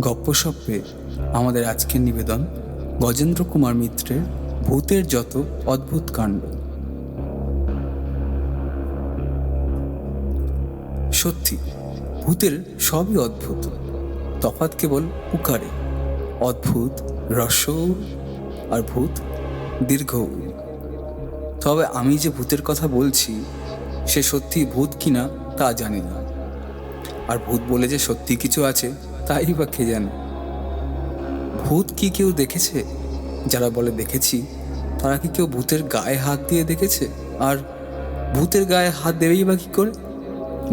গপ্পসপ্পে আমাদের আজকের নিবেদন গজেন্দ্র কুমার মিত্রের ভূতের যত অদ্ভুত কাণ্ড। সত্যি, ভূতের সবই অদ্ভুত। তফাৎ কেবল উকারে। অদ্ভুত রস্য উ আর ভূত দীর্ঘ তবে আমি যে ভূতের কথা বলছি, সে সত্যি ভূত কিনা তা জানি না। আর ভূত বলে যে সত্যি কিছু আছে তাই বা কে জানে? ভূত কি কেউ দেখেছে? যারা বলে দেখেছি, তারা কি কেউ ভূতের গায়ে হাত দিয়ে দেখেছে? আর ভূতের গায়ে হাত দেবেই বা কি করে?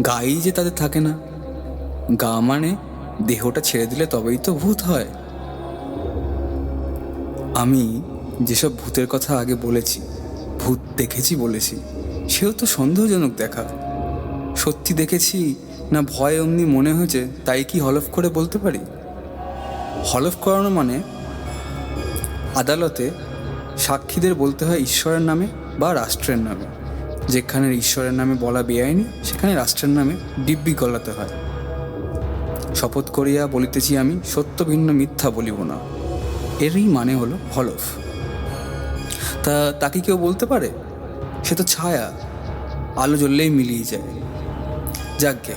গায়েই যে তাদের থাকে না। গা মানে দেহটা ছেড়ে দিলে তবেই তো ভূত হয়। আমি যেসব ভূতের কথা আগে বলেছি, ভূত দেখেছি বলেছি, সেও তো সন্দেহজনক দেখা। সত্যি দেখেছি না ভয় অমনি মনে হয়েছে, তাই কি হলফ করে বলতে পারি? হলফ করানো মানে আদালতে সাক্ষীদের বলতে হয় ঈশ্বরের নামে বা রাষ্ট্রের নামে। যেখানে ঈশ্বরের নামে বলা বেআইনি, সেখানে রাষ্ট্রের নামে দিব্যি গলাতে হয়। শপথ করিয়া বলিতেছি আমি, সত্য ভিন্ন মিথ্যা বলিব না। এরই মানে হলো হলফ। তা তাকে কেউ বলতে পারে? সে তো ছায়া, আলো জ্বললেই মিলিয়ে যায়। যাকে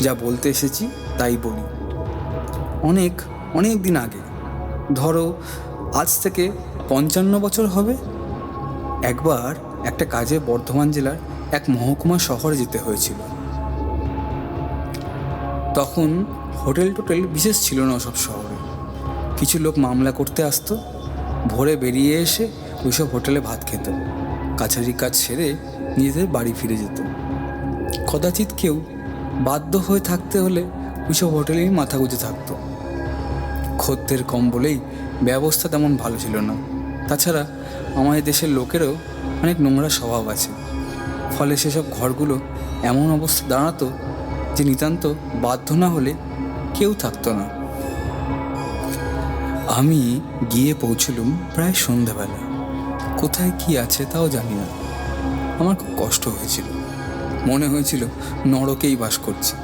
যা বলতে এসেছি তাই বলি। অনেক অনেক দিন আগে। ধরো, আজ থেকে পঞ্চান্ন বছর হবে। একবার একটা কাজে বর্ধমান জেলার এক মহকুমা শহরে যেতে হয়েছিল। তখন হোটেল টোটেল বিশেষ ছিল না সব শহরে। কিছু লোক মামলা করতে আসতো, ভোরে বেরিয়ে এসে ওইসব হোটেলে ভাত খেত। কাছারি কাজ সেরে নিজেদের বাড়ি ফিরে যেত। কদাচিৎ কেউ বাধ্য হয়ে থাকতে হলে ওইসব হোটেলেই মাথা গুঁজে থাকতো। খদ্দের কম বলেই ব্যবস্থা তেমন ভালো ছিল না। তাছাড়া আমাদের দেশের লোকেরও অনেক নোংরা স্বভাব আছে। ফলে সেসব ঘরগুলো এমন অবস্থা দাঁড়াতো যে নিতান্ত বাধ্য না হলে কেউ থাকতো না। আমি গিয়ে পৌঁছলুম প্রায় সন্ধ্যাবেলা। কোথায় কি আছে তাও জানি না। আমার খুব কষ্ট হয়েছিল। মনে হয়েছিল নরকেই বাস করছি।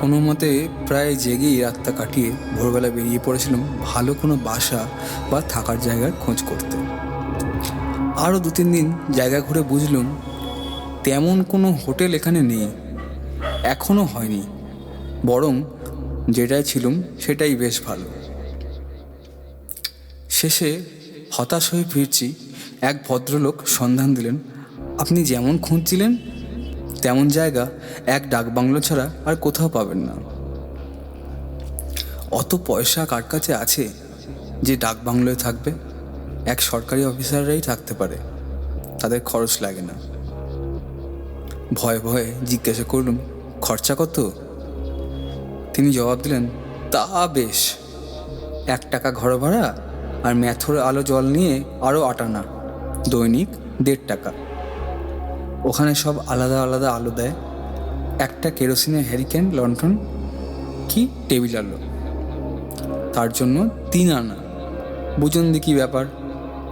কোনো মতে প্রায় জেগেই রাতটা কাটিয়ে ভোরবেলা বেরিয়ে পড়েছিলাম ভালো কোনো বাসা বা থাকার জায়গার খোঁজ করতে। আরও দু তিন দিন জায়গা ঘুরে বুঝলুম তেমন কোনো হোটেল এখানে নেই এখনও হয়নি। বরং যেটাই ছিলুম সেটাই বেশ ভালো। শেষে হতাশ হয়ে ফিরছি, এক ভদ্রলোক সন্ধান দিলেন, আপনি যেমন খুঁজছিলেন তেমন জায়গা, এক ডাকবাংলো ছাড়া আর কোথাও পাবেন না। অত পয়সা কার কাছে আছে যে ডাকবাংলোয় থাকবে? এক সরকারি অফিসাররাই থাকতে পারে, তাদের খরচ লাগে না। ভয়ে ভয়ে জিজ্ঞাসা করলুম, খরচা কত? তিনি জবাব দিলেন, তা বেশ, এক টাকা ঘর ভাড়া আর ম্যাথর আলো জল নিয়ে আরও আটানা, দৈনিক দেড় টাকা। ওখানে সব আলাদা আলাদা আলো দেয়। একটা কেরোসিনের হ্যারিকেন লন্ঠন কি টেবিল আলো। তার জন্য তিন আনা। বুঝুন দেখি ব্যাপার।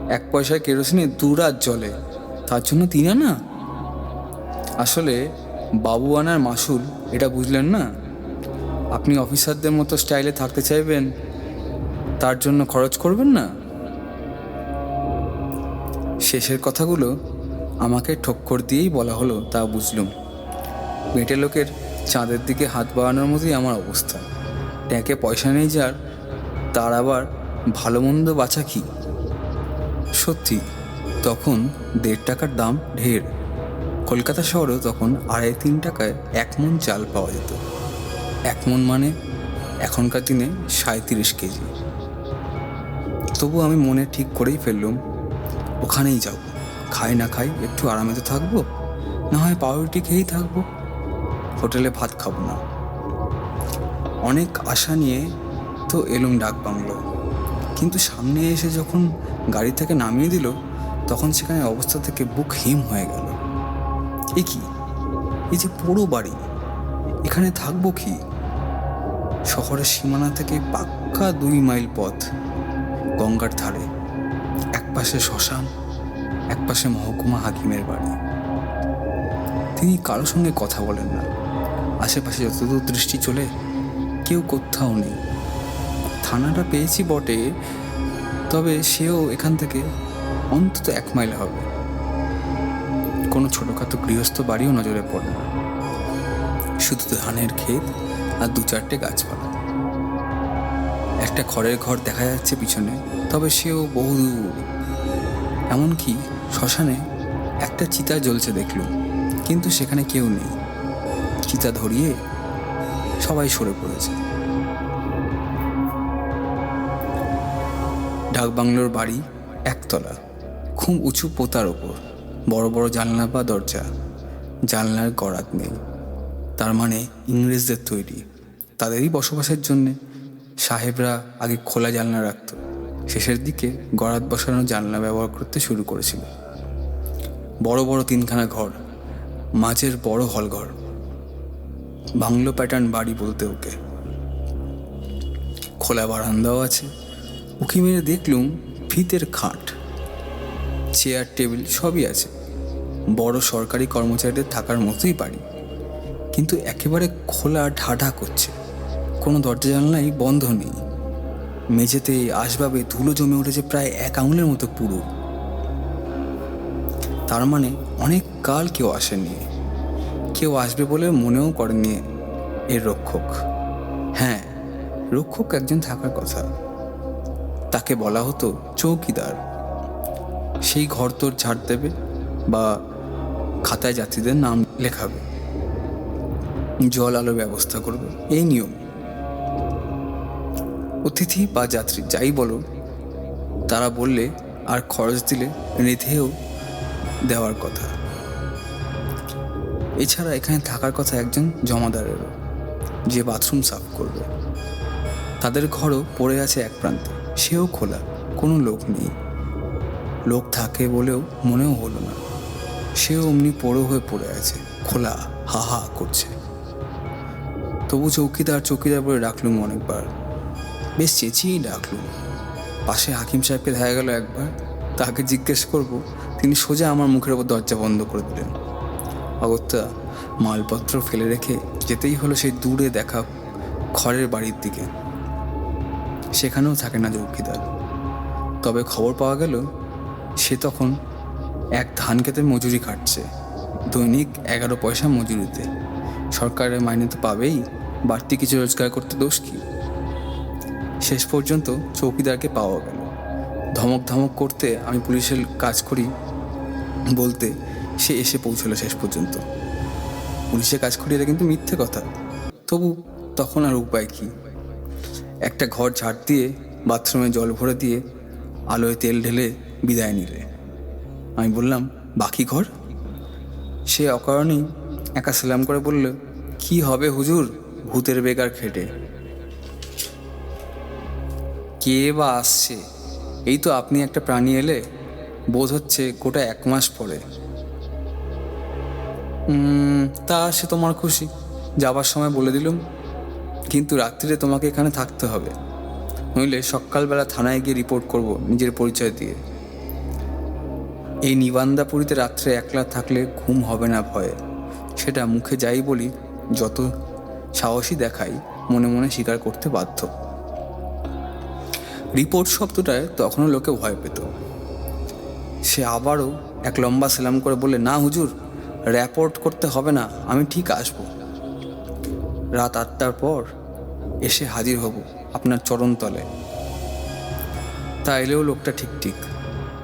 এক পয়সায় কেরোসিনে দু রাত জলে তার জন্য তিন আনা? আসলে বাবু আনার মাসুল, এটা বুঝলেন না? আপনি অফিসারদের মতো স্টাইলে থাকতে চাইবেন, তার জন্য খরচ করবেন না? শেষের কথাগুলো আমাকে ঠক্কর দিয়েই বলা হলো, তা বুঝলুম। মেটে লোকের চাঁদের দিকে হাত বাড়ানোর মতোই আমার অবস্থা। ট্যাঁকে পয়সা নেই যার তার আবার ভালো মন্দ বাঁচা কি? সত্যি, তখন দেড় টাকার দাম ঢের। কলকাতা শহরেও তখন আড়াই তিন টাকায় এক মন চাল পাওয়া যেত। এক মন মানে এখনকার দিনে সাঁত্রিশ কেজি। তবু আমি মনে ঠিক করেই ফেললুম, ওখানেই যাব। খাই না খাই, একটু আরামে তো থাকব। না হয় পাউরুটি খেয়েই থাকব। হোটেলে ভাত খাব না। অনেক আশা নিয়ে তো এলুম ডাক বাংলো। কিন্তু সামনে এসে যখন গাড়ি থেকে নামিয়ে দিল, তখন সেখানে অবস্থা থেকে বুক হিম হয়ে গেল। এ কি? এই যে পুরো বাড়ি। এখানে থাকব কি? শহরের সীমানা থেকে পাক্কা দুই মাইল পথ গঙ্গার ধারে। এক পাশে শ্মশান এক পাশে মহকুমা হাকিমের বাড়ি। তিনি কারোর সঙ্গে কথা বলেন না। আশেপাশে যতদূর দৃষ্টি চলে, কেউ কোথাও নেই। থানাটা পেয়েছি বটে, তবে সেও এখান থেকে অন্তত এক মাইল হবে। কোনো ছোটোখাটো গৃহস্থ বাড়িও নজরে পড়ে না। শুধু ধানের ক্ষেত আর দু চারটে গাছপালা। একটা খড়ের ঘর দেখা যাচ্ছে পিছনে, তবে সেও বহুদূর। এমনকি শ্মশানে একটা চিতা জ্বলছে দেখলুম, কিন্তু সেখানে কেউ নেই। চিতা ধরিয়ে সবাই সরে পড়েছে। ডাকবাংলোর বাড়ি একতলা, খুব উঁচু পোতার ওপর। বড় বড় জানলা বা দরজা, জানলার গড়াত নেই। তার মানে ইংরেজদের তৈরি। তাদেরই বসবাসের জন্যে সাহেবরা আগে খোলা জানলা রাখত। শেষের দিকে গড়াত বসানো জানলা ব্যবহার করতে শুরু করেছিল। বড় বড় তিনখানা ঘর, মাঝের বড় হলঘর। বাংলো প্যাটার্ন বাড়ি বলতে ওকে। খোলা বারান্দাও আছে। উকি মেরে দেখলুম ফিতের খাট। চেয়ার, টেবিল সবই আছে। বড় সরকারি কর্মচারীদের থাকার মতোই বাড়ি। কিন্তু একেবারে খোলা ঢাঢা করছে। কোনো দরজা জানলাই বন্ধ নেই। মেঝেতে আসবাবে ধুলো জমে উঠেছে প্রায় এক আঙুলের মতো পুরো। তার মানে অনেক কাল কেউ আসেনি। কেউ আসবে বলে মনেও করেনি এর রক্ষক। হ্যাঁ রক্ষক একজন থাকার কথা। তাকে বলা হতো চৌকিদার। সেই ঘর তোর ঝাড় দেবে বা খাতায় যাত্রীদের নাম লেখাবে। জল আলোর ব্যবস্থা করবে। এই নিয়ম। অতিথি বা যাত্রী যাই বলো, তারা বললে, আর খরচ দিলে রেধেও দেওয়ার কথা। এছাড়া এখানে থাকার কথা একজন জমাদারেরও, যে বাথরুম সাফ করবে। তাদের ঘরও পড়ে আছে এক প্রান্তে, সেও খোলা, কোনো লোক নেই। লোক থাকে বলেও মনেও হলো না। সেও অমনি পোড়ো হয়ে পড়ে আছে, খোলা হা হা করছে। তবু চৌকিদার চৌকিদার বলে ডাকলুম অনেকবার। বেশ চেঁচিয়েই ডাকলুম পাশে হাকিম সাহেবকে দেখা গেল একবার। তাকে জিজ্ঞেস করব, তিনি সোজা আমার মুখের ওপর দরজা বন্ধ করে দিলেন। অগত্যা, মালপত্র ফেলে রেখে যেতেই হলো সেই দূরে দেখা খড়ের বাড়ির দিকে। সেখানেও থাকে না চৌকিদার তবে খবর পাওয়া গেল, সে তখন এক ধান খেতে মজুরি কাটছে দৈনিক এগারো পয়সা মজুরিতে। সরকারের মাইনে তো পাবেই, বাড়তি কিছু রোজগার করতে দোষ কি? শেষ পর্যন্ত চৌকিদারকে পাওয়া গেল। ধমক ধমক করতে আমি পুলিশের কাজ করি বলতে সে এসে পৌঁছলো শেষ পর্যন্ত। পুলিশে কাজ করি এটা কিন্তু মিথ্যে কথা। তবু তখন আর উপায় কি? একটা ঘর ঝাড় দিয়ে বাথরুমে জল ভরে দিয়ে আলোয় তেল ঢেলে বিদায় নিলে। আমি বললাম, বাকি ঘর? সে অকারণেই একা সালাম করে বলল, কি হবে হুজুর? ভূতের বেকার খেটে। কে বা আসছে? এই তো আপনি একটা প্রাণী এলে, বোধ হচ্ছে গোটা এক মাস পরে। তা সে তোমার খুশি, যাবার সময় বলে দিলুম। কিন্তু রাত্রিরে তোমাকে এখানে থাকতে হবে। নইলে সকালবেলা থানায় গিয়ে রিপোর্ট করব নিজের পরিচয় দিয়ে। এই নিবান্দাপুরীতে রাত্রে একলা থাকলে ঘুম হবে না ভয়ে। সেটা মুখে যাই বলি যত সাহসী দেখাই, মনে মনে স্বীকার করতে বাধ্য। রিপোর্ট শব্দটায় তখনও লোকে ভয় পেত। সে আবারও এক লম্বা সেলাম করে বলে না হুজুর র্যাপোর্ট করতে হবে না, আমি ঠিক আসব। রাত আটটার পর এসে হাজির হব আপনার চরণতলে। তা এলেও লোকটা ঠিক ঠিক।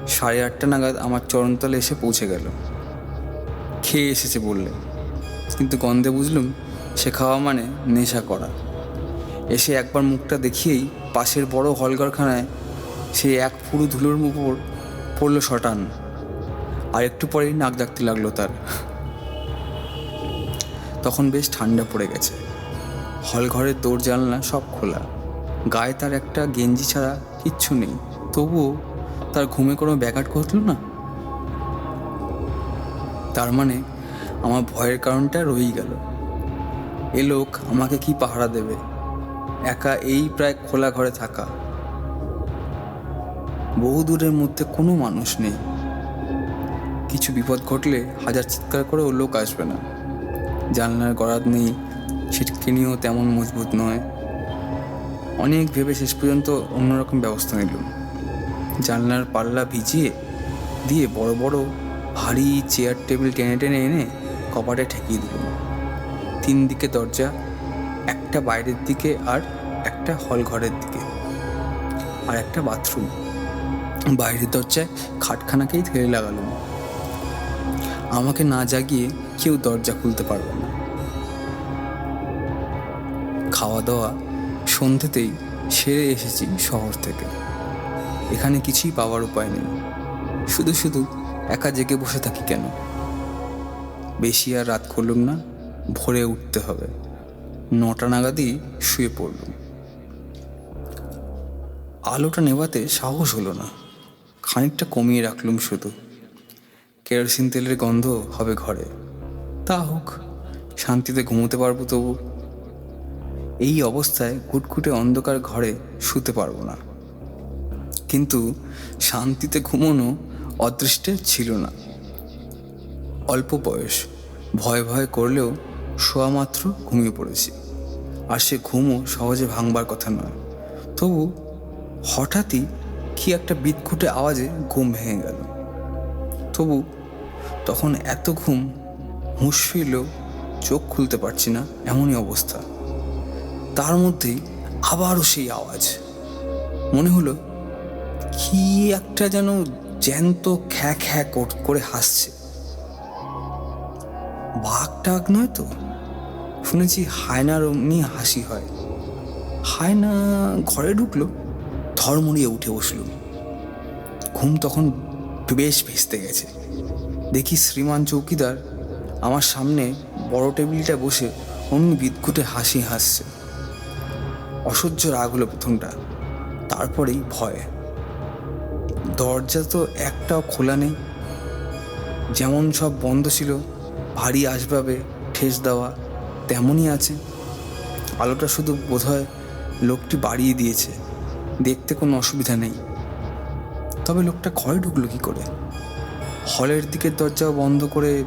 সাড়ে আটটা নাগাদ আমার চরণতলে এসে পৌঁছে গেল। খেয়ে এসেছে বললে। কিন্তু গন্ধে বুঝলুম, সে খাওয়া মানে নেশা করা। এসে একবার মুখটা দেখিয়েই পাশের বড় হলঘরখানায় সে এক পুরু ধুলোর উপর পড়ল শটান। আর একটু পরেই নাক ডাকতে লাগল তার। তখন বেশ ঠান্ডা পড়ে গেছে। হলঘরের দৌড় জানলা সব খোলা। গায়ে তার একটা গেঞ্জি ছাড়া কিচ্ছু নেই। তবুও তার ঘুমে কোনো ব্যাঘাট ঘটল না? তার মানে আমার ভয়ের কারণটা রয়েই গেল। এ লোক আমাকে কি পাহারা দেবে? একা এই প্রায় খোলা ঘরে থাকা। বহু দূরের মধ্যে কোনো মানুষ নেই। কিছু বিপদ ঘটলে হাজার চিৎকার করেও লোক আসবে না। জানলার গরাদ নেই, ছিটকিনিও তেমন মজবুত নয়। অনেক ভেবে শেষ পর্যন্ত অন্যরকম ব্যবস্থা নিলাম জানলার পাল্লা ভিজিয়ে দিয়ে বড় বড় ভারী চেয়ার টেবিল টেনে টেনে এনে কপাটে ঠেকিয়ে দিল। তিন দিকে দরজা একটা বাইরের দিকে আর একটা হল ঘরের দিকে। আর একটা বাথরুম। বাইরের দরজায় খাটখানাকেই ঠেলে লাগালাম। আমাকে না জাগিয়ে কেউ দরজা খুলতে পারবে না। খাওয়া দাওয়া সন্ধ্যেতেই সেরে এসেছি শহর থেকে। এখানে কিছুই পাওয়ার উপায় নেই। শুধু শুধু একা জেগে বসে থাকি কেন? বেশি আর রাত করলুম না, ভোরে উঠতে হবে। নটা নাগাদই শুয়ে পড়ল। আলোটা নেভাতে সাহস হলো না। খানিকটা কমিয়ে রাখলুম শুধু। কেরোসিন তেলের গন্ধ হবে ঘরে। তা হোক, শান্তিতে ঘুমোতে পারব তবু। এই অবস্থায় কুটকুটে অন্ধকার ঘরে শুতে পারব না। কিন্তু শান্তিতে ঘুমোনো অদৃষ্টে ছিল না। অল্প বয়স, ভয় ভয় করলেও শোয়া মাত্র ঘুমিয়ে পড়েছি। আর সে ঘুমও সহজে ভাঙবার কথা নয়। তবু হঠাৎই কি একটা বিদঘুটে আওয়াজে ঘুম ভেঙে গেল। তবু তখন এত ঘুম, হুঁশ ফিরলেও চোখ খুলতে পারছি না এমনই অবস্থা। তার মধ্যেই আবারও সেই আওয়াজ। মনে হলো কি একটা যেন জ্যান্ত খ্যা খ্যা করে হাসছে। বাঘ টাক নয় তো? শুনেছি হায়নার অমনি হাসি হয়। হায়না ঘরে ঢুকলো ধর্মড়িয়ে উঠে বসল। ঘুম তখন বেশ ভেস্তে গেছে। দেখি শ্রীমান চৌকিদার আমার সামনে বড় টেবিলটা বসে অমনি বিদঘুটে হাসি হাসছে। অসহ্য রাগ হলো প্রথমটা, তারপরেই ভয়। দরজা তো একটাও খোলা নেই, যেমন সব বন্ধ ছিল, ভারী আসবাবে ঠেস দেওয়া তেমনই আছে। আলোটা শুধু বোধহয় লোকটি বাড়িয়ে দিয়েছে। দেখতে কোনো অসুবিধা নেই। তবে লোকটা ঘরে ঢুকলো কি করে? হলের দিকের দরজাও বন্ধ করে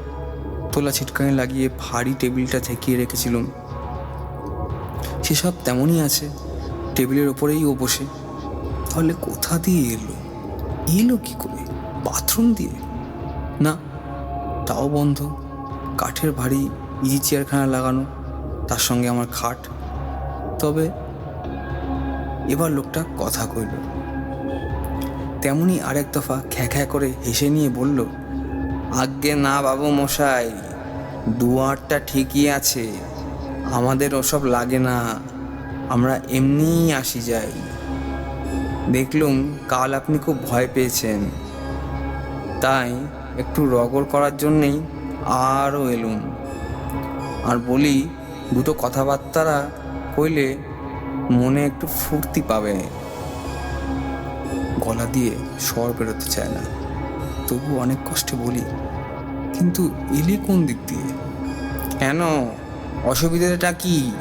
তোলা ছিটকানি লাগিয়ে ভারী টেবিলটা ঠেকিয়ে রেখেছিলাম। সেসব তেমনই আছে। টেবিলের ওপরেই ও বসে। তাহলে কোথা দিয়ে এলো? এলো কি করে? বাথরুম দিয়ে? না, তাও বন্ধ। কাঠের ভারী ইজি চেয়ারখানা লাগানো, তার সঙ্গে আমার খাট। তবে এবার লোকটা কথা কইল। তেমনি আরেক দফা খ্যা খ্যা করে হেসে নিয়ে বলল, আজ্ঞে না বাবু মশাই, দুয়ারটা ঠিকই আছে, আমাদের ওসব লাগে না, আমরা এমনিই আসি যাই। দেখলুম কাল আপনি খুব ভয় পেয়েছেন। তাই একটু রগর করার জন্যেই আরও এলুম। আর বলি, দুটো কথাবার্তারা কইলে মনে একটু ফুর্তি পাবে। গলা দিয়ে স্বর বেরোতে চায় না। তবু অনেক কষ্টে বলি, কিন্তু এলে কোন দিক দিয়ে? কেন? অসুবিধাটা কি?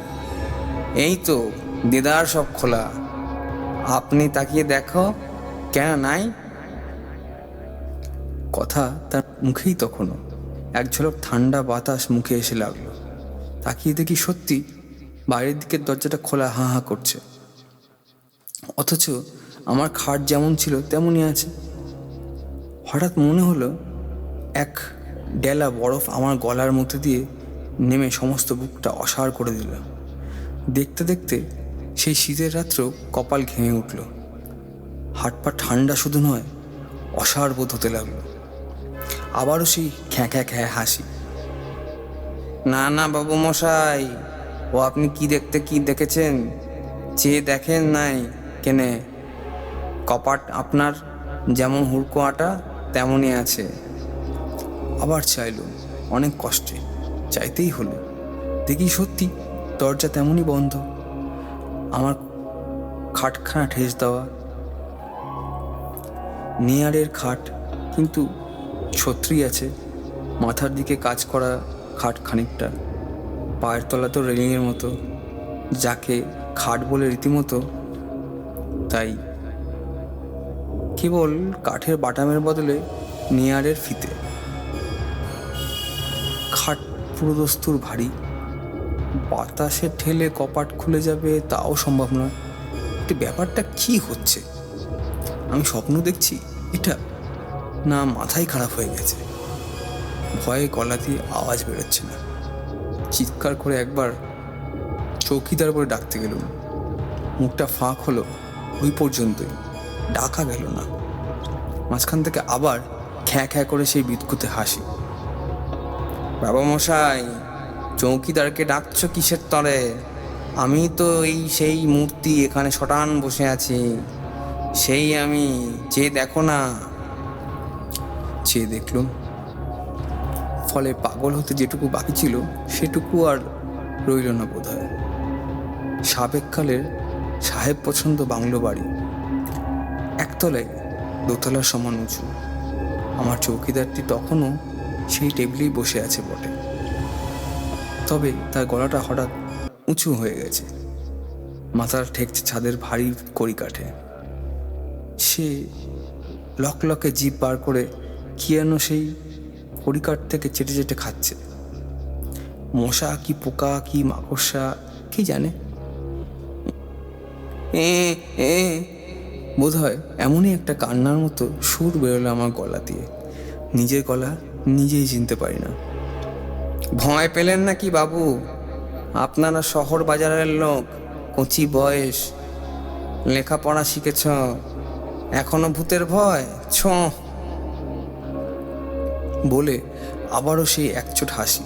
এই তো, দেদার সব খোলা। আপনি তাকিয়ে দেখো, কেন নাই? কথা তার মুখেই তখনও এক ঝলক ঠান্ডা বাতাস মুখে এসে লাগল। তাকিয়ে দেখি সত্যি বাইরের দিকের দরজাটা খোলা হাঁ হাঁ করছে। অথচ আমার খাট যেমন ছিল তেমনই আছে। হঠাৎ মনে হলো এক ডেলা বরফ আমার গলার মধ্যে দিয়ে নেমে সমস্ত বুকটা অসাড় করে দিল। দেখতে দেখতে সেই শীতের রাত্রেও কপাল ঘেমে উঠল। হাট পা ঠান্ডা শুধু নয় অসাড় বোধ হতে লাগল। আবারও সেই খ্যাঁ খ্যাঁ খ্যাঁ হাসি। না না, বাবু মশাই। ও আপনি কি দেখতে, কি দেখেছেন? চেয়ে দেখেন নাই কেনে। কপাট আপনার যেমন হুড়কো আটা, তেমনই আছে। আবার চাইলো, অনেক কষ্টে। চাইতেই হলো। দেখি সত্যি, দরজা তেমনই বন্ধ। আমার খাটখানা ঠেস দেওয়া। নেয়ারের খাট কিন্তু ছত্রি আছে। মাথার দিকে কাজ করা খাট খানিকটা। পায়ের তলা তো রেলিংয়ের মতো। যাকে খাট বলে রীতিমতো। তাই কেবল কাঠের বাটামের বদলে নেয়ারের ফিতে। খাট পুরো দস্তুর ভারী। বাতাসে ঠেলে কপাট খুলে যাবে তাও সম্ভব নয়। এটা ব্যাপারটা কি হচ্ছে? আমি স্বপ্ন দেখছি, এটা না মাথাই খারাপ হয়ে গেছে। ভয়ে গলা দিয়ে আওয়াজ বেরোচ্ছে না। চিৎকার করে একবার চৌকিদার করে ডাকতে গেলুম মুখটা ফাঁক হলো, ওই পর্যন্তই। ডাকা গেল না। মাঝখান থেকে আবার খ্যাঁ খ্যাঁ করে সেই বিদকুতে হাসি। বাবা মশাই, চৌকিদারকে ডাকছ কিসের তরে? আমি তো এই সেই মূর্তি এখানে শটান বসে আছি। সেই আমি চেয়ে দেখো না। চেয়ে দেখলুম ফলে পাগল হতে যেটুকু বাকি ছিল, সেটুকু আর রইল না বোধ হয় সাবেককালের সাহেব পছন্দ বাংলো বাড়ি। একতলায় দোতলার সমান উঁচু। আমার চৌকিদারটি তখনও সেই টেবিলেই বসে আছে বটে। তবে তার গলাটা হঠাৎ উঁচু হয়ে গেছে। মাথার ঠেকছে ছাদের ভারী কড়ি কাঠে সে লক লকে জিভ বার করে কি যেন সেই কড়িকাঠ থেকে চেটে চেটে খাচ্ছে। মশা কি পোকা কি মাকড়সা, কি জানে? এ এ বোধ হয় এমনই একটা কান্নার মতো সুর বেরোলো আমার গলা দিয়ে। নিজের গলা নিজেই চিনতে পারি না। ভয় পেলেন নাকি বাবু? আপনারা শহর বাজারের লোক, কচি বয়স, লেখাপড়া শিখেছ, এখনও ভূতের ভয়? ছ বলে আবারও সেই একচোট হাসি।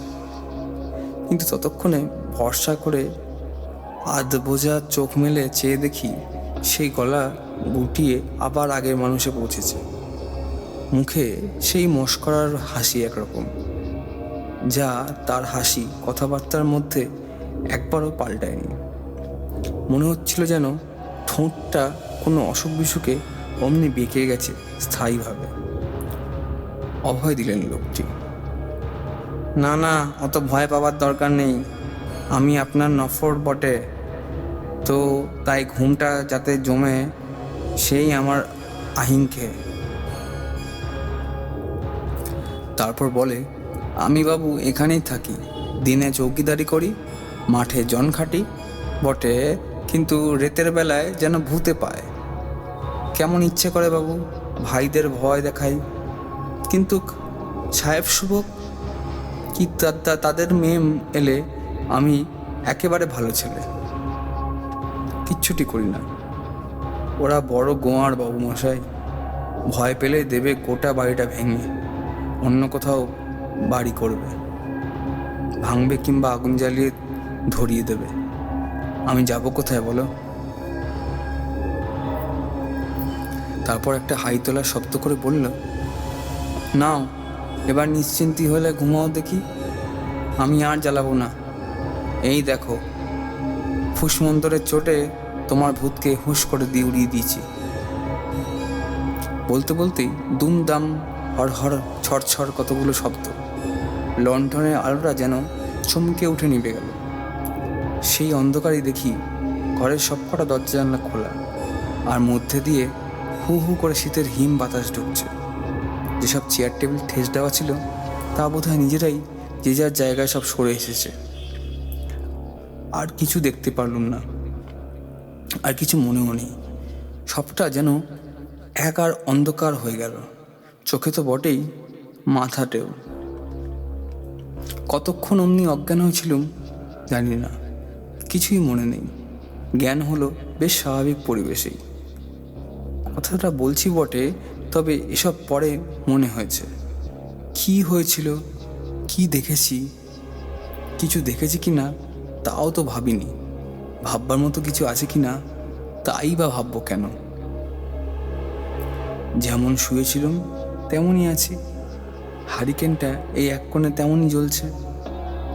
কিন্তু ততক্ষণে ভরসা করে আধ বোঝা চোখ মেলে চেয়ে দেখি সেই গলা গুটিয়ে আবার আগের মানুষে পৌঁছেছে। মুখে সেই মস্করার হাসি একরকম, যা তার হাসি কথাবার্তার মধ্যে একবারও পাল্টায়নি। মনে হচ্ছিল যেন ঠোঁটটা কোনো অসুখ বিসুখে অমনি বেঁকে গেছে স্থায়ীভাবে। অভয় দিলেন লোকটি। না না, অত ভয় পাওয়ার দরকার নেই। আমি আপনার নফর বটে। তো তাই ঘুমটা যাতে জমে, সেই আমার আহিংখে তারপর বলে, আমি বাবু এখানেই থাকি। দিনে চৌকিদারি করি, মাঠে জন খাটি বটে, কিন্তু রেতের বেলায় যেন ভূতে পায়। কেমন ইচ্ছে করে বাবু, ভাইদের ভয় দেখাই। কিন্তু সাহেব শুভক কি তাদের মেম এলে আমি একেবারে ভালো ছেলে। কিচ্ছুটি করি না। ওরা বড় গোয়ার বাবু মশাই ভয় পেলে দেবে গোটা বাড়িটা ভেঙে। অন্য কোথাও বাড়ি করবে। ভাঙবে কিংবা আগুন জ্বালিয়ে ধরিয়ে দেবে। আমি যাব কোথায় বলো? তারপর একটা হাই তোলার শব্দ করে বলল নাও, এবার নিশ্চিন্তি হলে ঘুমাও দেখি। আমি আর জ্বালাবো না। এই দেখো, ফুসমন্তরের চোটে তোমার ভূতকে হুঁশ করে দিয়ে উড়িয়ে দিয়েছি। বলতে বলতেই দুমদাম হর হর ছড়ছড় কতগুলো শব্দ। লণ্ঠনের আলোটা যেন চমকে উঠে নিভে গেল। সেই অন্ধকারই দেখি ঘরের সবকটা দরজা জানলা খোলা, আর মধ্যে দিয়ে হু হু করে শীতের হিম বাতাস ঢুকছে। যেসব চেয়ার টেবিল ঠেস দেওয়া ছিল, তা বোধ হয় নিজেরাই যে যার জায়গায় সব সরে এসেছে। আর কিছু দেখতে পারলুম না। আর কিছু মনেও নেই। সবটা যেন এক আর অন্ধকার হয়ে গেল। চোখে তো বটেই মাথাতেও। কতক্ষণ অমনি অজ্ঞান হয়েছিলুম জানি না। কিছুই মনে নেই। জ্ঞান হলো বেশ স্বাভাবিক পরিবেশেই। কথাটা বলছি বটে তবে এসব পরে মনে হয়েছে। কি হয়েছিল? কি দেখেছি? কিছু দেখেছি কি না? তাও তো ভাবিনি। ভাববার মতো কিছু আছে কি না? তাই বা ভাববো কেন? যেমন শুয়েছিলাম, তেমনই আছি। হারিকেনটা এই এক কোণে তেমনই জ্বলছে।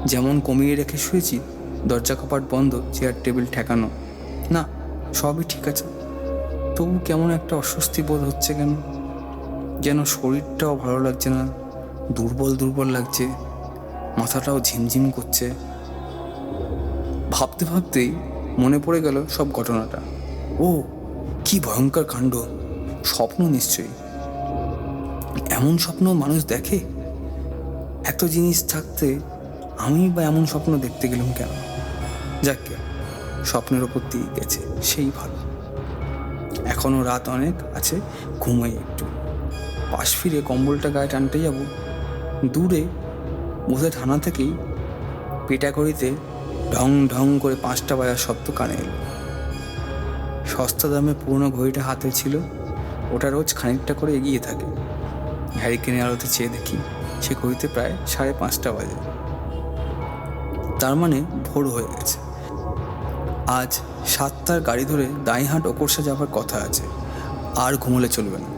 যেমন কমিয়ে রেখে শুয়েছি, দরজা কপাট বন্ধ, চেয়ার, টেবিল ঠেকানো। না, সবই ঠিক আছে। তবু কেমন একটা অস্বস্তি বোধ হচ্ছে কেন? যেন শরীরটাও ভালো লাগছে না, দুর্বল দুর্বল লাগছে, মাথাটাও ঝিমঝিম করছে। ভাবতে ভাবতেই মনে পড়ে গেল সব ঘটনাটা। ও, কি ভয়ঙ্কর কাণ্ড, স্বপ্ন নিশ্চয়ই। এমন স্বপ্ন মানুষ দেখে? এত জিনিস থাকতে আমি বা এমন স্বপ্ন দেখতে গেলাম কেন? যাক, স্বপ্নের ওপর দিয়ে গেছে, সেই ভালো। এখনও রাত অনেক আছে, ঘুমাই একটু। পাশ ফিরে কম্বলটা গায়ে টানতে যাব, দূরে বোধহয় থানা থেকেই পেটাকড়িতে ঢং ঢং করে পাঁচটা বাজার শব্দ কানে এলো। সস্তা দামে পুরনো ঘড়িটা হাতে ছিল, ওটা রোজ খানিকটা করে এগিয়ে থাকে। হ্যারিকেনের আলোতে চেয়ে দেখি সে ঘড়িতে প্রায় সাড়ে পাঁচটা বাজে। তার মানে ভোর হয়ে গেছে। আজ সাতটার গাড়ি ধরে দাঁইহাট ওকরসা যাওয়ার কথা আছে, আর ঘুমোলে চলবে না।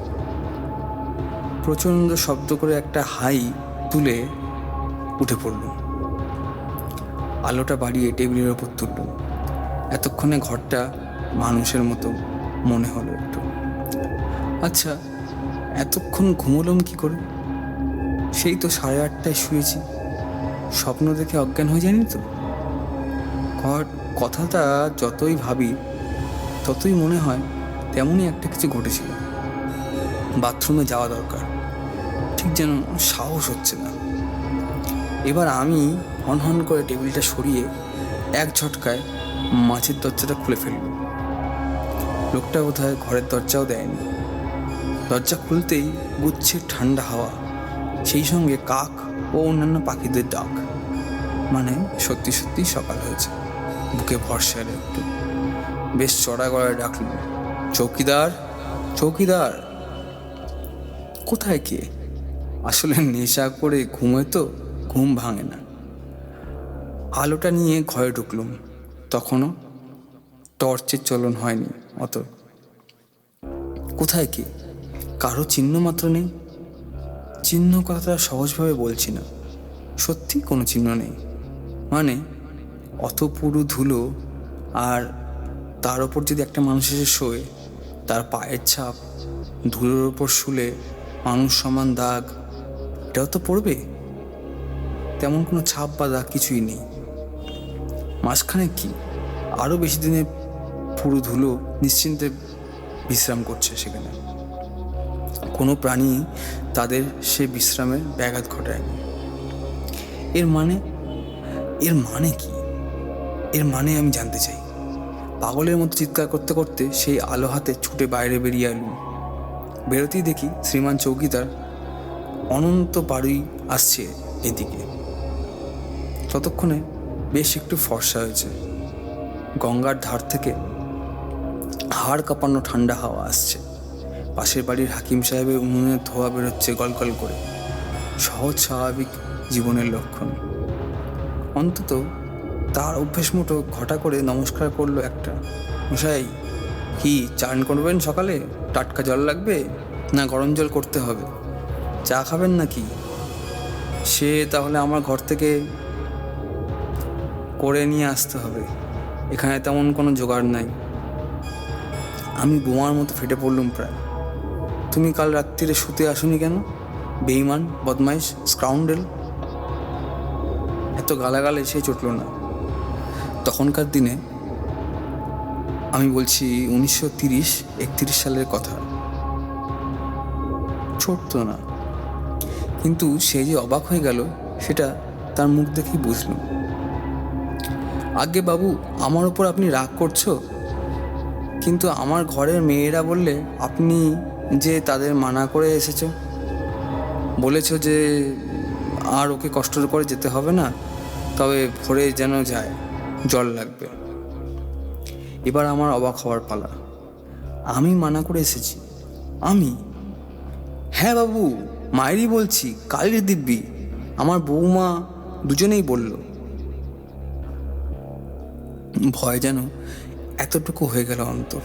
প্রচণ্ড শব্দ করে একটা হাই তুলে উঠে পড়ল। আলোটা বাড়িয়ে টেবিলের ওপর তুলল। এতক্ষণে ঘরটা মানুষের মতো মনে হলো একটু। আচ্ছা এতক্ষণ ঘুমোলাম কি করে? সেই তো সাড়ে আটটায় শুয়েছি। স্বপ্ন দেখে অজ্ঞান হয়ে যায়নি তো? কথাটা যতই ভাবি, ততই মনে হয় তেমনই একটা কিছু ঘটেছিল। বাথরুমে যাওয়া দরকার। ঠিক যেন সাহস হচ্ছে না। এবার আমি হন হন করে টেবিলটা সরিয়ে এক ঝটকায় মাছের দরজাটা খুলে ফেলল লোকটা বোধহয় ঘরের দরজাও দেয়নি। দরজা খুলতেই গুচ্ছে ঠান্ডা হাওয়া, সেই সঙ্গে কাক ও অন্যান্য পাখিদের ডাক। মানে সত্যি সত্যি সকাল হয়েছে। বুকে ভরসা একটু। বেশ চড়া গলায় ডাকল চৌকিদার চৌকিদার। কোথায় কে? আসলে নেশা করে ঘুমোয় তো, ঘুম ভাঙে না। আলোটা নিয়ে ঘরে ঢুকলুম। তখনও টর্চের চলন হয়নি অত। কোথায় কে? কারও চিহ্ন মাত্র নেই। চিহ্ন কথাটা সহজভাবে বলছি না। সত্যি কোনো চিহ্ন নেই। মানে অত পুরু ধুলো আর তার ওপর যদি একটা মানুষ এসে শোয়, তার পায়ের ছাপ ধুলোর ওপর শুলে মানুষ সমান দাগ, এটাও তো পড়বে? তেমন কোনো ছাপ বা দাগ কিছুই নেই। মাঝখানে কি? আরও বেশি দিনে পুরো ধুলো নিশ্চিন্তে বিশ্রাম করছে সেখানে। কোনো প্রাণী তাদের সে বিশ্রামের ব্যাঘাত ঘটায়নি। এর মানে এর মানে কি? এর মানে আমি জানতে চাই। পাগলের মতো চিৎকার করতে করতে সেই আলো হাতে ছুটে বাইরে বেরিয়ে এলুম বেরোতেই দেখি শ্রীমান চৌকিদার অনন্ত বাড়ি আসছে এদিকে। ততক্ষণে বেশ একটু ফর্সা হয়েছে। গঙ্গার ধার থেকে হাড় কাঁপানো ঠান্ডা হাওয়া আসছে। পাশের বাড়ির হাকিম সাহেবের উনুনের ধোয়া বেরোচ্ছে গলগল করে। সহজ স্বাভাবিক জীবনের লক্ষণ। অন্তত তার অভ্যেস মতো ঘটা করে নমস্কার করল একটা। মশাই কি চান করবেন সকালে? টাটকা জল লাগবে? না গরম জল করতে হবে? চা খাবেন নাকি? সে তাহলে আমার ঘর থেকে করে নিয়ে আসতে হবে। এখানে তেমন কোনো জোগাড় নাই। আমি বোমার মতো ফেটে পড়লুম প্রায়। তুমি কাল রাত্রিরে শুতে আসুনি কেন? বেইমান বদমাইশ, স্ক্রাউন্ডেল? এত গালাগালে সে চটল না। তখনকার দিনে আমি বলছি উনিশশো তিরিশ, একত্রিশ সালের কথা। ছোট্ট না। কিন্তু সে যে অবাক হয়ে গেল, সেটা তার মুখ দেখেই বুঝলুম আগে বাবু, আমার ওপর আপনি রাগ করছ? কিন্তু আমার ঘরের মেয়েরা বললে, আপনি যে তাদের মানা করে এসেছ, বলেছ যে আর ওকে কষ্ট করে যেতে হবে না, তবে ভোরে যেন যায়, জল লাগবে। এবার আমার অবাক হওয়ার পালা। আমি মানা করে এসেছি। আমি? হ্যাঁ বাবু, মায়েরই বলছি, কালীর দিব্যি। আমার বৌমা দুজনেই বলল। ভয় যেন এতটুকু হয়ে গেল অন্তর।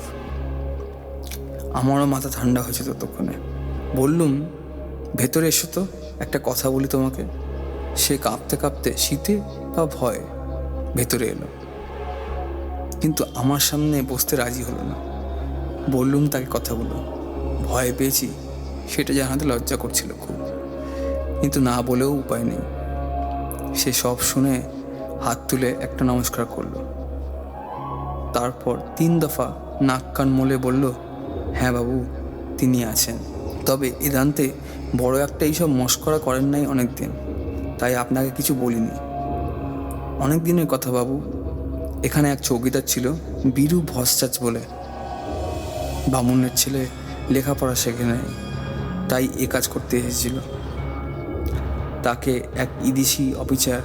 আমারও মাথা ঠান্ডা হয়েছে ততক্ষণে। বললুম, ভেতরে এসো তো, একটা কথা বলি তোমাকে। সে কাঁপতে কাঁপতে শীতে বা ভয় ভেতরে এলো। কিন্তু আমার সামনে বসতে রাজি হলো না। বললুম, তাকে কথাগুলো ভয় পেয়েছি, সেটা জানাতে লজ্জা করছিল খুব। কিন্তু না বলেও উপায় নেই। সে সব শুনে হাত তুলে একটা নমস্কার করল। তারপর তিন দফা নাক কান মোলে বলল হ্যাঁ বাবু, তিনি আছেন। তবে এদান্তে বড় একটা এইসব মস্করা করেন নাই অনেক দিন তাই আপনাকে কিছু বলিনি। অনেক দিনের কথা বাবু এখানে এক চৌকিদার ছিল, বীরু ভস্টাচ বলে। বামুনের ছেলে লেখাপড়া শেখে নেয় তাই এ কাজ করতে এসেছিল। তাকে এক ইদিশি অফিসার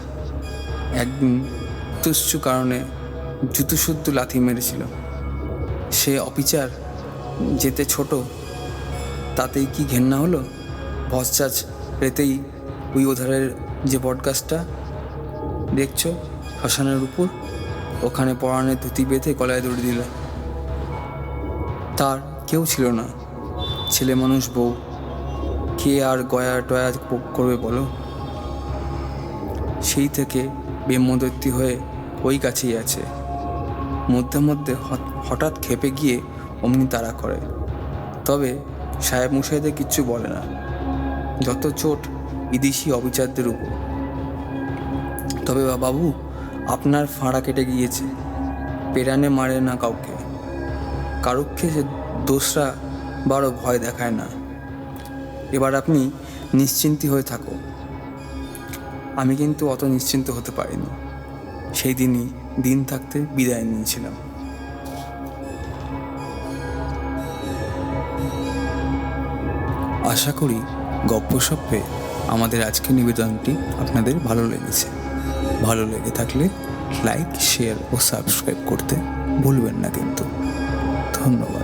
একদিন তুচ্ছ কারণে জুতুশুদ্ধ লাথি মেরেছিল। সে অফিসার যেতে ছোট, তাতেই কি ঘেন্না হলো? ভসচাচ পেতেই ওই ওধারের যে বটগাছটা, দেখছ, শ্মশানের উপর? ওখানে পরাণের ধুতি বেঁধে গলায় দড়ি দিল। তার কেউ ছিল না। ছেলে মানুষ, বউ। কে আর গয়া টয়া করবে বলো? সেই থেকে ব্রহ্মদৈত্যী হয়ে ওই কাছেই আছে। মধ্যে মধ্যে হঠাৎ খেপে গিয়ে অমনি তাড়া করে। তবে সাহেব মশাইদের কিচ্ছু বলে না। যত চোট বিদেশি অবিচারদের উপর। তবে বাবু আপনার ফাঁড়া কেটে গিয়েছে। পেরানে মারে না কাউকে। কারুক্ষে সে দোসরা বারো ভয় দেখায় না। এবার আপনি নিশ্চিন্তি হয়ে থাকো আমি কিন্তু অত নিশ্চিন্ত হতে পারিনি। সেই দিনই দিন থাকতে বিদায় নিয়েছিলাম। আশা করি গপ্পসপ্পে আমাদের আজকের নিবেদনটি আপনাদের ভালো লেগেছে। ভালো লেগে থাকলে লাইক শেয়ার ও সাবস্ক্রাইব করতে ভুলবেন না কিন্তু। ধন্যবাদ।